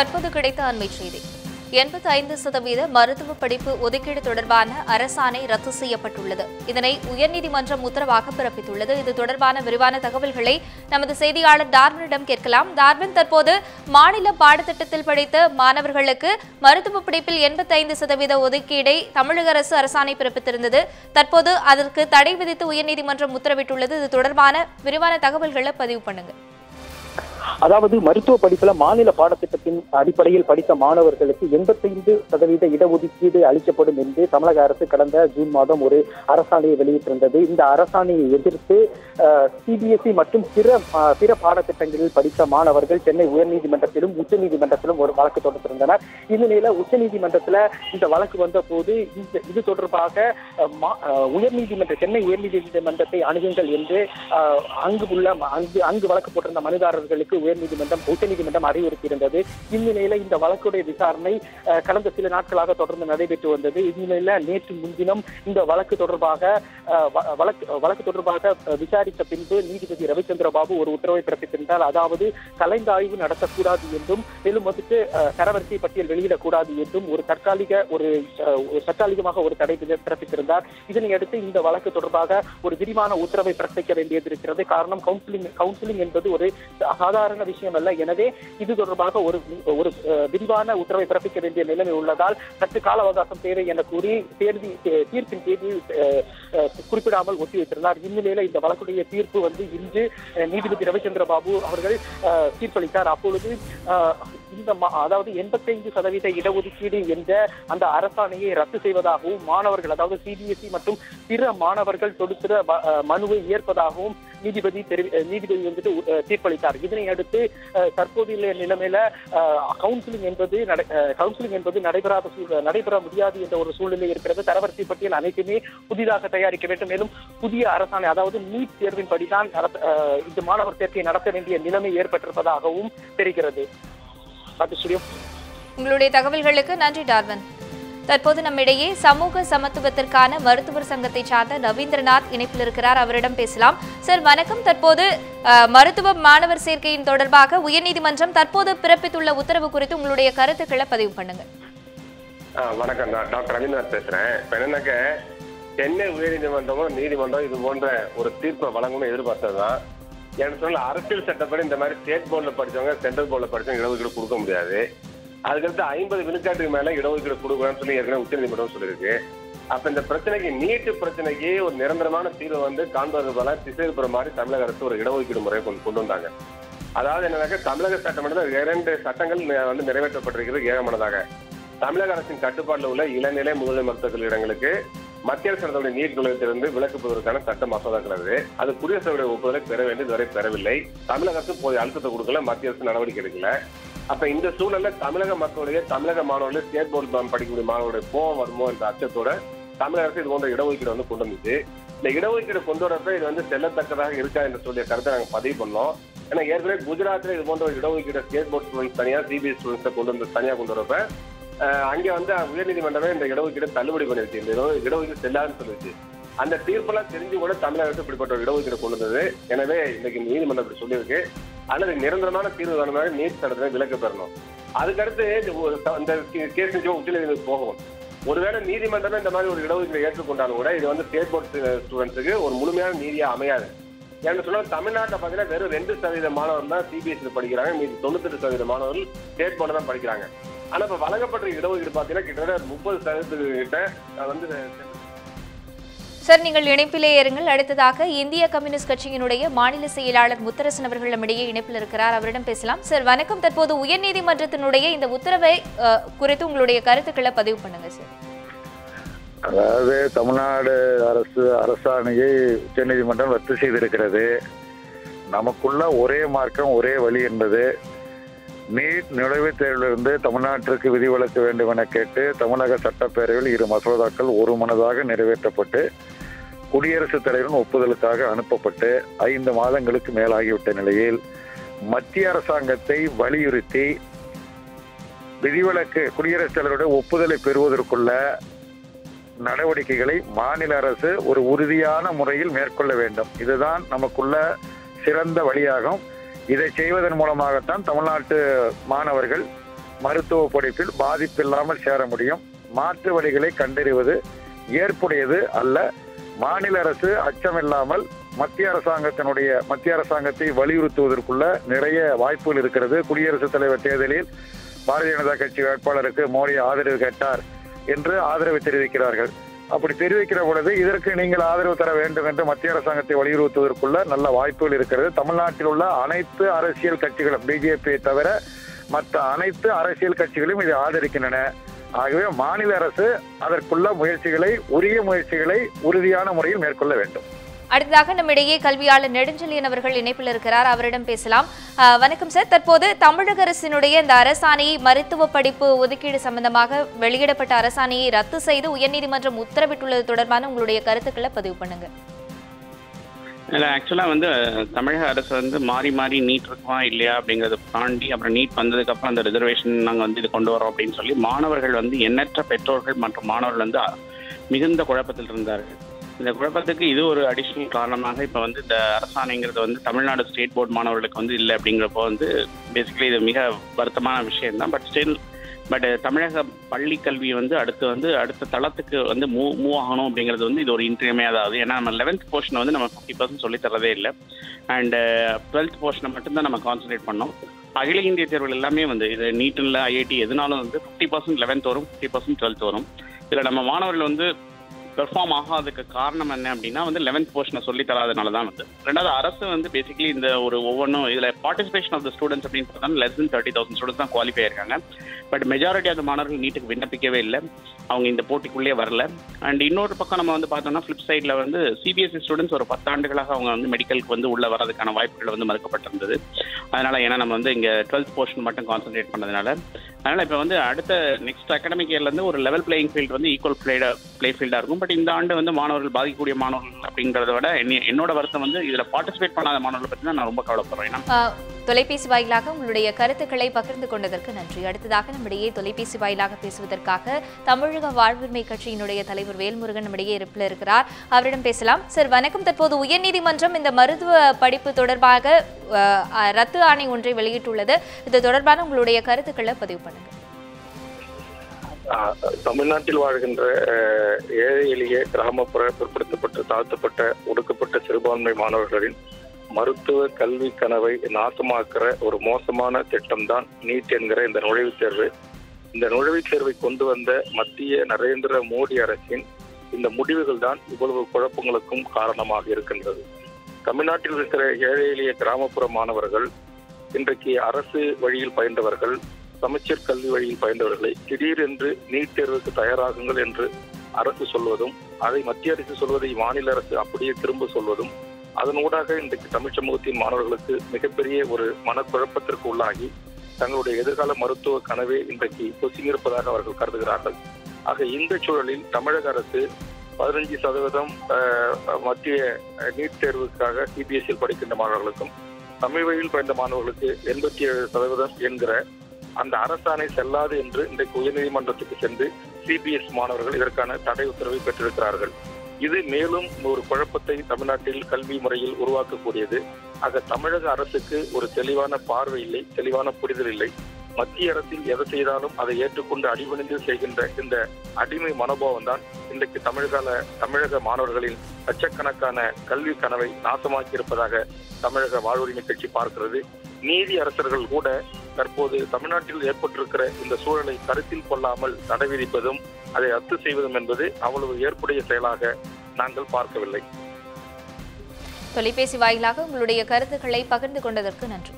தற்போது கிடைத்த அண்மை செய்தி. எண்பத்தி ஐந்து சதவீத மருத்துவ படிப்பு ஒதுக்கீடு தொடர்பான அரசாணை ரத்து செய்யப்பட்டுள்ளது. இதனை உயர்நீதிமன்றம் உத்தரவாக பிறப்பித்துள்ளது. இது தொடர்பான விரிவான தகவல்களை நமது செய்தியாளர் டார்வினிடம் கேட்கலாம். டார்வின் தற்போது மாநில பாடத்திட்டத்தில் படித்த மாணவர்களுக்கு மருத்துவ படிப்பில் எண்பத்தைந்து சதவீத ஒதுக்கீடை தமிழக அரசு அரசாணை பிறப்பித்திருந்தது. தற்போது அதற்கு தடை விதித்து உயர்நீதிமன்றம் உத்தரவிட்டுள்ளது. இது தொடர்பான விரிவான தகவல்களை பதிவு பண்ணுங்கள் அதாவது மருத்துவ படிப்புல மாநில பாடத்திட்டத்தின் அடிப்படையில் படித்த மாணவர்களுக்கு எண்பத்தைந்து சதவீத இடஒதுக்கீடு அளிக்கப்படும் என்று தமிழக அரசு கடந்த ஜூன் மாதம் ஒரு அரசாணையை வெளியிட்டிருந்தது. இந்த அரசாணையை எதிர்த்து சிபிஎஸ்இ மற்றும் பிற பிற பாடத்திட்டங்களில் படித்த மாணவர்கள் சென்னை உயர்நீதிமன்றத்திலும் உச்சநீதிமன்றத்திலும் ஒரு வழக்கு தொடுத்திருந்தனர். இந்நிலையில உச்சநீதிமன்றத்துல இந்த வழக்கு வந்த போது இந்த இது தொடர்பாக உயர்நீதிமன்ற சென்னை உயர்நீதிமன்றத்தை அணுகுங்கள் என்று அங்கு உள்ள அங்கு அங்கு வழக்கு போட்டிருந்த மனுதாரர்களுக்கு உயர்நீதிமன்றம் உச்சநீதிமன்றம் அறிவுறுத்தியிருந்தது. இந்நிலையில இந்த வழக்குடைய விசாரணை கடந்த சில நாட்களாக தொடர்ந்து நடைபெற்று வந்தது. இந்நிலையில நேற்று முன்தினம் இந்த வழக்கு தொடர்பாக வழக்கு வழக்கு தொடர்பாக விசாரித்த பின்பு நீதிபதி ரவிச்சந்திர பாபு ஒரு உத்தரவை பிறப்பித்திருந்தார். அதாவது கலைந்தாய்வு நடத்தக்கூடாது என்றும் மேலும் வந்துட்டு தரவரிசை பட்டியல் வெளியிடக்கூடாது என்றும் ஒரு தற்காலிக ஒரு தற்காலிகமாக ஒரு தடை பிறப்பித்திருந்தார். இதனை அடுத்து இந்த வழக்கு தொடர்பாக ஒரு விரிவான உத்தரவை பிறப்பிக்க வேண்டியது இருக்கிறது. காரணம் கவுன்சிலிங் கவுன்சிலிங் என்பது ஒரு சாதாரண விஷயம் அல்ல எனவே இது தொடர்பாக ஒரு ஒரு விரிவான உத்தரவை பிறப்பிக்க வேண்டிய நிலைமை உள்ளதால் சற்று கால அவகாசம் தேவை என கூறி தேர்வி தீர்ப்பின் தேதி அஹ், குறிப்பிடாமல் ஒத்திவைத்திருந்தார். இந்நிலையில இந்த வழக்குடைய தீர்ப்பு வந்து இன்று நீதிபதி ரவிச்சந்திர பாபு அவர்கள் தீர்ப்பளித்தார். அப்பொழுது இந்த அதாவது எண்பத்தைந்து சதவீத இடஒதுக்கீடு என்ற அந்த அரசாணையை ரத்து செய்வதாகவும் மாணவர்கள் அதாவது சிபிஎஸ்இ மற்றும் பிற மாணவர்கள் தொடுக்கிற மனுவை ஏற்பதாகவும் நீதிபதி தெரிவி நீதிபதி வந்துட்டு தீர்ப்பளித்தார். இதனை அடுத்து தற்போதைய நிலைமையில கவுன்சிலிங் என்பது கவுன்சிலிங் என்பது நடைபெறாத நடைபெற முடியாது என்ற ஒரு சூழ்நிலை இருக்கிறது. தரவரிசை பட்டியல் அனைத்துமே புதிதாக தயாரிக்க வேண்டும். மேலும் புதிய அரசாணை அதாவது நீட் தேர்வின்படிதான் படிதான் அஹ், இந்த மாணவர் சேர்க்கை நடத்த வேண்டிய நிலைமை ஏற்பட்டிருப்பதாகவும் தெரிகிறது. உங்களுடைய தகவல்களுக்கு நன்றி டார்வன். தற்போது நம்மிடையே சமூக சமத்துவத்திற்கான மருத்துவர் சங்கத்தை சார்ந்த ரவீந்திரநாத் இணைப்பில் இருக்கிறார். அவரிடம் பேசலாம். சார் வணக்கம். தற்போது மருத்துவ மாணவர் சேர்க்கையின் தொடர்பாக உயர்நீதிமன்றம் தற்போது பிறப்பித்துள்ள உத்தரவு குறித்து உங்களுடைய கருத்துக்களை பதிவு பண்ணுங்க. வணக்கம். டாக்டர் ரவீந்திரநாத் பேசுறேன். இப்ப என்னன்னாக்க சென்னை உயர்நீதிமன்றமும் நீதிமன்றம் இது போன்ற ஒரு தீர்ப்பை வழங்கணும்னு எதிர்பார்த்ததுதான். எனக்கு சொல்ல அரசியல் சட்டப்படி இந்த மாதிரி ஸ்டேட் போர்டில் படிச்சவங்க சென்ட்ரல் போர்டில் படிச்சவங்க இடஒதுக்கீடு கொடுக்க முடியாது. அதுக்கடுத்து ஐம்பது விழுக்காட்டுக்கு மேலே இடஒதுக்கீடு கொடுக்கணும்னு சொல்லி ஏற்கனவே உச்சநீதிமன்றம் சொல்லியிருக்கு. அப்போ இந்த பிரச்சனைக்கு நீட்டு பிரச்சனைக்கு ஒரு நிரந்தரமான தீர்வு வந்து காண்பது போல திசை மாதிரி தமிழக அரசு ஒரு இடஒதுக்கீடு முறையை கொண்டு கொண்டு வந்தாங்க. அதாவது என்னன்னாக்க தமிழக சட்டமன்றத்தில் இரண்டு சட்டங்கள் வந்து நிறைவேற்றப்பட்டிருக்கிறது ஏகமானதாக. தமிழக அரசின் கட்டுப்பாட்டில் உள்ள இளநிலை முதுநிலை மருத்துவக் இடங்களுக்கு மத்திய அரசு நீர் நீட் விலக்குவதற்கான சட்ட மசோதாக்கள் அது அது குடியரசுடைய ஒப்புதலை பெற வேண்டியது இதுவரை பெறவில்லை. தமிழக அரசு போய் அழுத்தத்தை கொடுக்கல. மத்திய அரசு நடவடிக்கை எடுக்கல. அப்ப இந்த சூழல்ல தமிழக மக்களுடைய தமிழக மாணவர்கள் ஸ்டேட் போர்டு படிக்கக்கூடிய மாணவர்களுடைய கோவம் வருமோ என்ற அச்சத்தோட தமிழக அரசு இது போன்ற இடஒதுக்கீடு வந்து கொண்டு வந்துச்சு. இந்த இடஒதுக்கீடு கொண்டு வரப்ப இது வந்து செல்லத்தக்கதாக இருக்கா என்று சொல்லிய கருத்தை நாங்கள் பதிவு பண்ணோம். ஏன்னா ஏற்கனவே குஜராத்தில் இது போன்ற ஒரு இடஒதுக்கீடு ஸ்டேட் போர்ட் ஸ்டூடெண்ட்ஸ் தனியாக சிபிஎஸ் ஸ்டூடெண்ட்ஸை கொண்டு வந்து தனியாக கொண்டு வரப்ப அங்கே வந்து உயர்நீதிமன்றமே இந்த இடஒதுக்கீடு தள்ளுபடி பண்ணிருச்சு இந்த இடஒதுக்கீடு செல்லாதுன்னு சொல்லிச்சு அந்த தீர்ப்பெல்லாம் தெரிஞ்சு கூட தமிழக அரசு இப்படிப்பட்ட ஒரு இடஒதுக்கீடு கொண்டு வந்தது. எனவே இன்னைக்கு நீதிமன்றம் இப்படி சொல்லியிருக்கு. அல்லது நிரந்தரமான தீர்வு வேணும்னாலும் நீட் சட்டத்தை விலக்கு பெறணும். அதுக்கடுத்து இந்த கேஸ் நிச்சயம் உச்ச நீதிமன்றம் போகும். ஒருவேளை நீதிமன்றமே இந்த மாதிரி ஒரு இடஒதுக்கீடு ஏற்றுக்கொண்டாலும் கூட இது வந்து ஸ்டேட் போர்ட் ஸ்டூடெண்ட்ஸுக்கு ஒரு முழுமையான நீதியாக அமையாது. ஏன்னு சொன்னா தமிழ்நாட்டில் பார்த்தீங்கன்னா வெறும் ரெண்டு சதவீத மாணவர் தான் சிபிஎஸ்சி படிக்கிறாங்க. மீது தொண்ணூத்தெட்டு சதவீத மாணவர்கள் ஸ்டேட் போர்டில் தான் படிக்கிறாங்க. ஆனா இப்ப வழங்கப்பட்ட இடஒதுக்கீடு பார்த்தீங்கன்னா கிட்டத்தட்ட முப்பது சதவீதத்துக்கு கிட்ட வந்து சார் நீங்கள் இணைப்பிலே இருங்கள் அடுத்ததாக இந்திய கம்யூனிஸ்ட் கட்சியினுடைய மாநில செயலாளர் முத்தரசன் அவர்கள் நம்மிடையே இணைப்பில் இருக்கிறார். அவரிடம் பேசலாம். சார் வணக்கம். தற்போது உயர்நீதிமன்றத்தினுடைய இந்த உத்தரவை குறித்து உங்களுடைய கருத்துக்களை பதிவு பண்ணுங்க சார். அதாவது தமிழ்நாடு அரசு அரசாணையை உச்சநீதிமன்றம் ரத்து செய்திருக்கிறது. நமக்குள்ள ஒரே மார்க்கம் ஒரே வழி என்பது நீட் நுழைவுத் தேர்விலிருந்து தமிழ்நாட்டிற்கு விதிவிலக்க வேண்டும் என கேட்டு தமிழக சட்டப்பேரவையில் இரு மசோதாக்கள் ஒரு மனதாக நிறைவேற்றப்பட்டு குடியரசுத் தலைவரின் ஒப்புதலுக்காக அனுப்பப்பட்டு ஐந்து மாதங்களுக்கு மேலாகிவிட்ட நிலையில் மத்திய அரசாங்கத்தை வலியுறுத்தி விதிவிலக்கு குடியரசுத் தலைவருடைய ஒப்புதலை பெறுவதற்குள்ள நடவடிக்கைகளை மாநில அரசு ஒரு உறுதியான முறையில் மேற்கொள்ள வேண்டும். இதுதான் நமக்குள்ள சிறந்த வழியாகும். இதை செய்வதன் மூலமாகத்தான் தமிழ்நாட்டு மாணவர்கள் மருத்துவ படிப்பில் பாதிப்பில்லாமல் சேர முடியும். மாற்று வழிகளை கண்டறிவது ஏற்புடையது அல்ல. மாநில அரசு அச்சமில்லாமல் மத்திய அரசாங்கத்தினுடைய மத்திய அரசாங்கத்தை வலியுறுத்துவதற்குள்ள நிறைய வாய்ப்புகள் இருக்கிறது. குடியரசுத் தலைவர் தேர்தலில் பாரதிய ஜனதா கட்சி வேட்பாளருக்கு மோடி ஆதரவு கேட்டார். என்று ஆதரவு தெரிவிக்கிறார்கள். அப்படி தெரிவிக்கிற பொழுது இதற்கு நீங்கள் ஆதரவு தர வேண்டும் என்று மத்திய அரசாங்கத்தை வலியுறுத்துவதற்குள்ள நல்ல வாய்ப்புகள் இருக்கிறது. தமிழ்நாட்டில் உள்ள அனைத்து அரசியல் கட்சிகளும் பிஜேபியை தவிர மற்ற அனைத்து அரசியல் கட்சிகளும் இதை ஆதரிக்கின்றன. ஆகவே மாநில அரசு அதற்குள்ள முயற்சிகளை உரிய முயற்சிகளை உறுதியான முறையில் மேற்கொள்ள வேண்டும். அடுத்ததாக நம்மிடையே கல்வியாளர் நெடுஞ்செழியன் அவர்கள் இணைப்பில் இருக்கிறார். அவரிடம் பேசலாம். வணக்கம் சார். தற்போது தமிழக அரசினுடைய இந்த அரசாணையை மருத்துவ படிப்பு ஒதுக்கீடு சம்பந்தமாக வெளியிடப்பட்ட அரசாணையை ரத்து செய்து உயர்நீதிமன்றம் உத்தரவிட்டுள்ளது தொடர்பான உங்களுடைய கருத்துக்களை பதிவு பண்ணுங்க. இல்லை ஆக்சுவலாக வந்து தமிழக அரசு வந்து மாறி மாறி நீட் இருக்குமா இல்லையா அப்படிங்கிறத தாண்டி அப்புறம் நீட் வந்ததுக்கப்புறம் அந்த ரிசர்வேஷன் நாங்கள் வந்து இது கொண்டு வரோம் அப்படின்னு சொல்லி மாணவர்கள் வந்து எண்ணற்ற பெற்றோர்கள் மற்றும் மாணவர்கள் வந்து மிகுந்த குழப்பத்தில் இருந்தார்கள். இந்த குழப்பத்துக்கு இது ஒரு அடிஷ்னல் காரணமாக இப்போ வந்து இந்த அரசாணைங்கிறது வந்து தமிழ்நாடு ஸ்டேட் போர்டு மாணவர்களுக்கு வந்து இல்லை அப்படிங்கிறப்போ வந்து பேசிக்கலி இது மிக வருத்தமான விஷயம் தான் பட் ஸ்டில் பட் தமிழக பள்ளி கல்வி வந்து அடுத்து வந்து அடுத்த தளத்துக்கு வந்து மூவ் மூவ் ஆகணும் அப்படிங்கிறது வந்து இது ஒரு இன்றியமையாதாவது ஏன்னா நம்ம லெவன்த் போர்ஷனை வந்து நம்ம ஃபிஃப்டி பர்சன்ட் சொல்லி தரதே இல்லை. அண்ட் டுவெல்த் போர்ஷனை மட்டும்தான் நம்ம கான்சன்ட்ரேட் பண்ணோம். அகில இந்திய தேர்வுகள் எல்லாமே வந்து இது நீட் இல்லை ஐஐடி எதுனாலும் வந்து ஃபிஃப்டி பர்சன்ட் லெவன்த் வரும் ஃபிஃப்டி பர்சன்ட் டுவெல்த் வரும். இதில் நம்ம மாணவர்கள் வந்து பெர்ஃபார்ம் ஆகாததுக்கு காரணம் என்ன அப்படின்னா வந்து லெவன்த் போர்ஷனை சொல்லி தராதனால தான் வந்து. ரெண்டாவது அரசு வந்து பேசிக்கலி இந்த ஒரு ஒவ்வொன்றும் இதில் பார்ட்டிசிபேஷன் ஆஃப் த ஸ்டூடெண்ட்ஸ் அப்படின்னு பார்த்தா less than thirty thousand students தான் குவாலிஃபை ஆயிருக்காங்க. பட் மெஜாரிட்டி ஆஃப் மாணவர்கள் நீட்டுக்கு விண்ணப்பிக்கவே இல்லை. அவங்க இந்த போட்டிக்குள்ளேயே வரல. அண்ட் இன்னொரு பக்கம் நம்ம வந்து பார்த்தோம்னா ஃபிளிப் சைடில் வந்து சிபிஎஸ்சி ஸ்டூடெண்ட்ஸ் ஒரு பத்தாண்டுகளாக அவங்க வந்து மெடிக்கலுக்கு வந்து உள்ளே வரதுக்கான வாய்ப்புகள் வந்து மறுக்கப்பட்டிருந்தது. அதனால் ஏன்னா நம்ம வந்து இங்கே டுவெல்த் போர்ஷன் மட்டும் கான்சென்ட்ரேட் பண்ணதுனால அதனால இப்போ வந்து அடுத்த நெக்ஸ்ட் அகாடமிக் இயர்லேருந்து ஒரு லெவல் பிளேயிங் ஃபீல்டு வந்து ஈக்குவல் பிளேட பிளே ஃபீல்டாக இருக்கும். பட் இந்த ஆண்டு வந்து மாணவர்கள் பாதிக்கக்கூடிய மாணவர்கள் அப்படிங்கிறத விட என்னோட வருத்தம் வந்து இதில் பார்ட்டிசிபேட் பண்ணாத மாணவர்களை பற்றி தான் நான் ரொம்ப கவலைப்படுறேன். ஏன்னா தொலைபேசி வாயிலாக உங்களுடைய கருத்துக்களை பகிர்ந்து கொண்டதற்கு நன்றி. அடுத்ததாக நம்மிடையே தொலைபேசி வாயிலாக பேசுவதற்காக தமிழக வாழ்வுரிமை கட்சியினுடைய தலைவர் வேல்முருகன் நம்மிடையே இருப்பில் இருக்கிறார். அவரிடம் பேசலாம். சார் வணக்கம். தற்போது உயர்நீதிமன்றம் இந்த மருத்துவ படிப்பு தொடர்பாக ரத்து ஆணை ஒன்றை வெளியிட்டுள்ளது. இது தொடர்பான உங்களுடைய கருத்துக்களை பதிவு பண்ணுங்க தமிழ்நாட்டில் வாழ்கின்ற ஏழை எளிய கிராமப்புற பிற்படுத்தப்பட்ட தாழ்த்தப்பட்ட ஒடுக்கப்பட்ட சிறுபான்மை மாணவர்களின் மருத்துவ கல்வி கனவை நாசமாக்குற ஒரு மோசமான திட்டம்தான் நீட் என்கிற இந்த நுழைவுத் தேர்வு. இந்த நுழைவுத் தேர்வை கொண்டு வந்த மத்திய நரேந்திர மோடி அரசின் இந்த முடிவுகள் தான் இவ்வளவு குழப்பங்களுக்கும் காரணமாக இருக்கின்றது. தமிழ்நாட்டில் இருக்கிற ஏழை எளிய கிராமப்புற மாணவர்கள் இன்றைக்கு அரசு வழியில் பயின்றவர்கள் சமச்சீர் கல்வி வழியில் பயின்றவர்களை திடீரென்று நீட் தேர்வுக்கு தயாராகுங்கள் என்று அரசு சொல்வதும் அதை மத்திய அரசு சொல்வதை மாநில அரசு அப்படியே திரும்ப சொல்வதும் அதனூடாக இன்றைக்கு தமிழ் சமூகத்தின் மாணவர்களுக்கு மிகப்பெரிய ஒரு மனக்குழப்பத்திற்கு உள்ளாகி தங்களுடைய எதிர்கால மருத்துவ கனவே இன்றைக்கு பொசுங்கியிருப்பதாக அவர்கள் கருதுகிறார்கள். ஆக இந்த சூழலில் தமிழக அரசு பதினஞ்சு சதவீதம் அஹ், மத்திய நீட் தேர்வுக்காக சிபிஎஸ்சியில் படிக்கின்ற மாணவர்களுக்கும் தமிழ் வழியில் பயின்ற மாணவர்களுக்கு எண்பத்தி ஏழு சதவீதம் என்கிற அந்த அரசாணை செல்லாது என்று இன்றைக்கு உயர்நீதிமன்றத்துக்கு சென்று சிபிஎஸ் மாணவர்கள் இதற்கான தடை உத்தரவை பெற்றிருக்கிறார்கள். இது மேலும் ஒரு குழப்பத்தை தமிழ்நாட்டில் கல்வி முறையில் உருவாக்கக்கூடியது. ஆக தமிழக அரசுக்கு ஒரு தெளிவான பார்வை இல்லை தெளிவான புரிதல் இல்லை. மத்திய அரசில் எதை செய்தாலும் அதை ஏற்றுக்கொண்டு அடிபணிந்து செய்கின்ற இந்த அடிமை மனோபாவம் தான் இன்றைக்கு தமிழக தமிழக மாணவர்களின் லட்சக்கணக்கான கல்வி கனவை நாசமாக்கி இருப்பதாக தமிழக வாழ்வுரிமை கட்சி பார்க்கிறது. நீதி அரசர்கள் கூட தற்போது தமிழ்நாட்டில் ஏற்பட்டிருக்கிற இந்த சூழலை கருத்தில் கொள்ளாமல் தடை விதிப்பதும் அதை ரத்து செய்வதும் என்பது அவ்வளவு ஏற்புடைய செயலாக நாங்கள் பார்க்கவில்லை. தொலைபேசி வாயிலாக உங்களுடைய கருத்துக்களை பகிர்ந்து கொண்டதற்கு நன்றி.